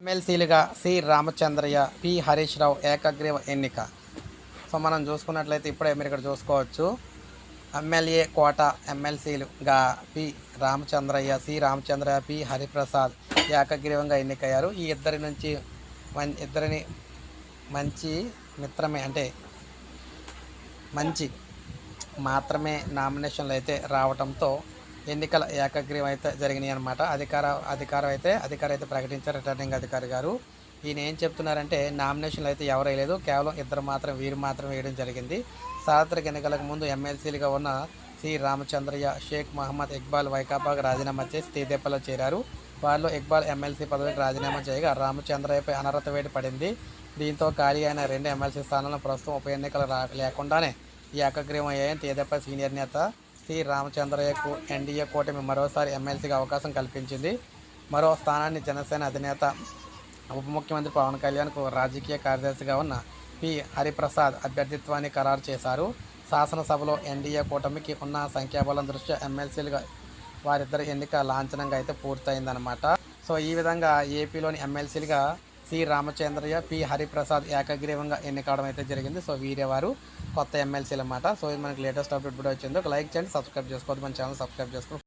ఎమ్మెల్సీలుగా C. Ramachandraiah P. Harish Rao ఏకగ్రీవ ఎన్నిక. So మనం చూసుకున్నట్లయితే ఇప్పుడే మీరు ఇక్కడ చూసుకోవచ్చు. ఎమ్మెల్యే కోట ఎమ్మెల్సీలుగా P. Ramachandraiah C. Ramachandraiah P. Hariprasad ఏకగ్రీవంగా ఎన్నికయ్యారు. ఈ ఇద్దరి నుంచి మం ఇద్దరిని మంచి మిత్రమే అంటే మంచి మాత్రమే నామినేషన్లు అయితే రావడంతో ఎన్నికల ఏకగ్రీవం అయితే జరిగినాయి అనమాట అధికార అధికారం అయితే అధికారి అయితే ప్రకటించారు రిటర్నింగ్ అధికారి గారు. ఈయన ఏం చెప్తున్నారంటే నామినేషన్లు అయితే ఎవరు వేయలేదు. కేవలం ఇద్దరు మాత్రం వీరు మాత్రం వేయడం జరిగింది. సార్వత్రిక ఎన్నికలకు ముందు ఎమ్మెల్సీలుగా ఉన్న సి. రామచంద్రయ్య షేక్ మహమ్మద్ ఇక్బాల్ వైకాపాకు రాజీనామా చేసి తేదేపల్లో చేరారు. వారిలో ఇక్బాల్ ఎమ్మెల్సీ పదవికి రాజీనామా చేయగా రామచంద్రయ్యపై అనర్హత వేడి పడింది. దీంతో ఖాళీ అయిన రెండు ఎమ్మెల్సీ స్థానాలను ప్రస్తుతం ఉప ఎన్నికలు రా లేకుండానే ఈ ఏకగ్రీవం అయ్యాయని తేదేపా సీనియర్ నేత సి రామచంద్రయ్యకు ఎన్డీఏ కూటమి మరోసారి ఎమ్మెల్సీగా అవకాశం కల్పించింది. మరో స్థానాన్ని జనసేన అధినేత ఉప ముఖ్యమంత్రి పవన్ కళ్యాణ్కు రాజకీయ కార్యదర్శిగా ఉన్న పి. హరిప్రసాద్ అభ్యర్థిత్వాన్ని ఖరారు చేశారు. శాసనసభలో ఎన్డీఏ కూటమికి ఉన్న సంఖ్యాబలం దృష్ట్యా ఎమ్మెల్సీలుగా వారిద్దరి ఎన్నిక లాంఛనంగా అయితే పూర్తయిందనమాట సో ఈ విధంగా ఏపీలోని ఎమ్మెల్సీలుగా సి రామచంద్రయ్య పి హరిప్రసాద్ ఏకగ్రీవంగా ఎన్నికవడం అయితే జరిగింది. సో వీరే వారు కొత్త ఎమ్మెల్సీలు అన్నమాట సో ఇది మనకి లేటెస్ట్ అప్డేట్ కూడా వచ్చింది. ఒక లైక్ చేయండి సబ్స్క్రైబ్ చేసుకోవద్దు. మన ఛానల్ సబ్స్క్రైబ్ చేసుకోండి